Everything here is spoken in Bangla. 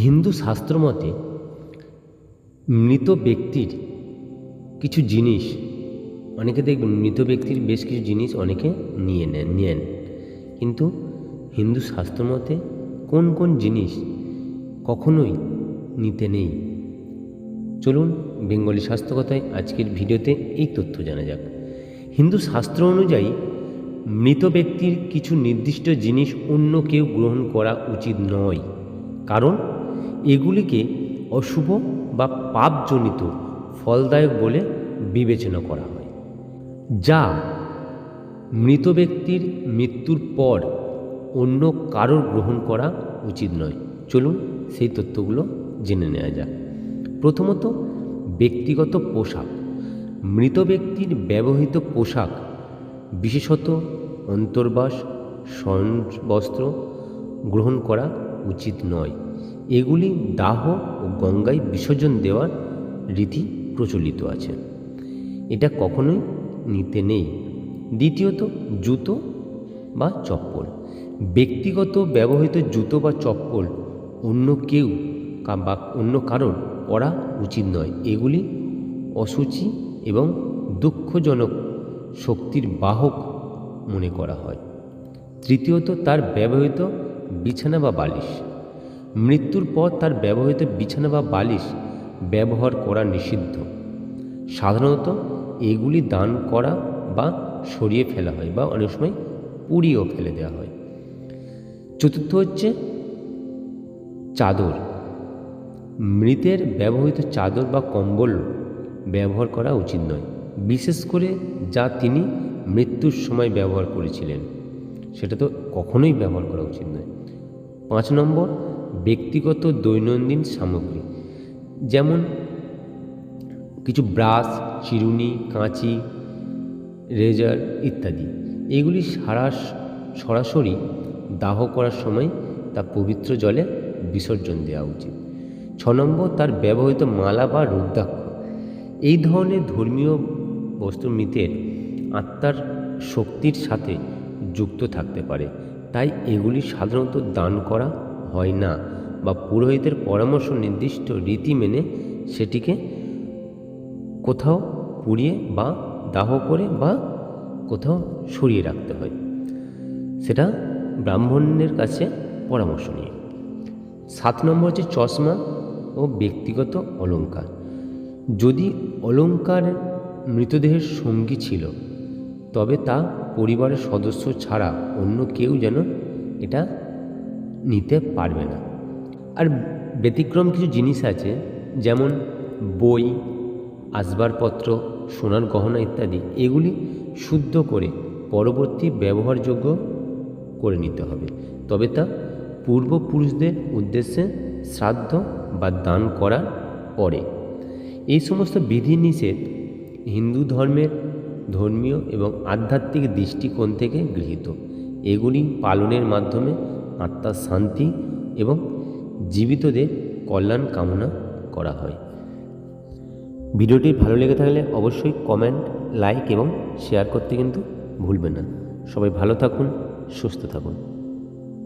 হিন্দু শাস্ত্র মতে ব্যক্তির কিছু জিনিস, অনেকে দেখবেন মৃত ব্যক্তির বেশ কিছু জিনিস অনেকে নিয়ে নেন নেন কিন্তু হিন্দু শাস্ত্র মতে কোন কোন জিনিস কখনোই নিতে নেই। চলুন বেঙ্গলি স্বাস্থ্যকথায় আজকের ভিডিওতে এই তথ্য জানা যাক। হিন্দু শাস্ত্র অনুযায়ী মৃত ব্যক্তির কিছু নির্দিষ্ট জিনিস অন্য কেউ গ্রহণ করা উচিত নয়। কারণ এগুলিকে অশুভ বা পাপজনিত ফলদায়ক বলে বিবেচনা করা হয়, যা মৃত ব্যক্তির মৃত্যুর পর অন্য কারোর গ্রহণ করা উচিত নয়। চলুন সেই তথ্যগুলো জেনে নেওয়া যাক। প্রথমত, ব্যক্তিগত পোশাক। মৃত ব্যক্তির ব্যবহৃত পোশাক, বিশেষত অন্তর্বাস শয়ন বস্ত্র গ্রহণ করা উচিত নয়। এগুলি দাহ ও গঙ্গায় বিসর্জন দেওয়ার রীতি প্রচলিত আছে। এটা কখনোই নিতে নেই। দ্বিতীয়ত, জুতো বা চপ্পল। ব্যক্তিগত ব্যবহৃত জুতো বা চপ্পল অন্য কেউ বা অন্য কারোর পরা উচিত নয়। এগুলি অসুচি এবং দুঃখজনক শক্তির বাহক মনে করা হয়। তৃতীয়ত, তার ব্যবহৃত বিছানা বা বালিশ। মৃত্যুর পর তার ব্যবহৃত বিছানা বা বালিশ ব্যবহার করা নিষিদ্ধ। সাধারণত এগুলি দান করা বা সরিয়ে ফেলা হয় বা অনেক সময় পুড়িয়েও ফেলে দেওয়া হয়। চতুর্থ হচ্ছে চাদর। মৃতের ব্যবহৃত চাদর বা কম্বল ব্যবহার করা উচিত নয়, বিশেষ করে যা তিনি মৃত্যুর সময় ব্যবহার করেছিলেন। সেটা তো কখনোই ব্যবহার করা উচিত নয়। পাঁচ নম্বর ব্যক্তিগত দৈনন্দিন সামগ্রী, যেমন কিছু ব্রাশ, চিরুনি, কাঁচি, রেজার ইত্যাদি। এগুলি সারা সরাসরি দাহ করার সময় তা পবিত্র জলে বিসর্জন দেওয়া উচিত। ছ নম্বর, তার ব্যবহৃত মালা বা রুদ্রাক্ষ। এই ধরনের ধর্মীয় বস্তু মৃতের আত্মার শক্তির সাথে যুক্ত থাকতে পারে। তাই এগুলি সাধারণত দান করা হয় না বা পুরোহিতের পরামর্শ নির্দিষ্ট রীতি মেনে সেটিকে কোথাও পুড়িয়ে বা দাহ করে বা কোথাও সরিয়ে রাখতে হয়। সেটা ব্রাহ্মণের কাছে পরামর্শ নিয়ে। সাত নম্বর হচ্ছে চশমা ও ব্যক্তিগত অলঙ্কার যদি অলঙ্কার মৃতদেহের সঙ্গী ছিল, তবে তা পরিবারের সদস্য ছাড়া অন্য কেউ যেন এটা নিতে পারবে না। আর ব্যতিক্রম কিছু জিনিস আছে, যেমন বই, আসবাবপত্র, সোনার গহনা ইত্যাদি। এগুলি শুদ্ধ করে পরবর্তী ব্যবহারযোগ্য করে নিতে হবে। তবে তা পূর্বপুরুষদের উদ্দেশ্যে শ্রাদ্ধ বা দান করার পরে। এই সমস্ত বিধিনিষেধ হিন্দু ধর্মের ধর্মীয় এবং আধ্যাত্মিক দৃষ্টিকোণ থেকে গৃহীত। এগুলি পালনের মাধ্যমে আত্মার শান্তি এবং জীবিতদের কল্যাণ কামনা করা হয়। ভিডিওটি ভালো লেগে থাকলে অবশ্যই কমেন্ট লাইক এবং শেয়ার করতে কিন্তু ভুলবেন না। সবাই ভালো থাকুন, সুস্থ থাকুন।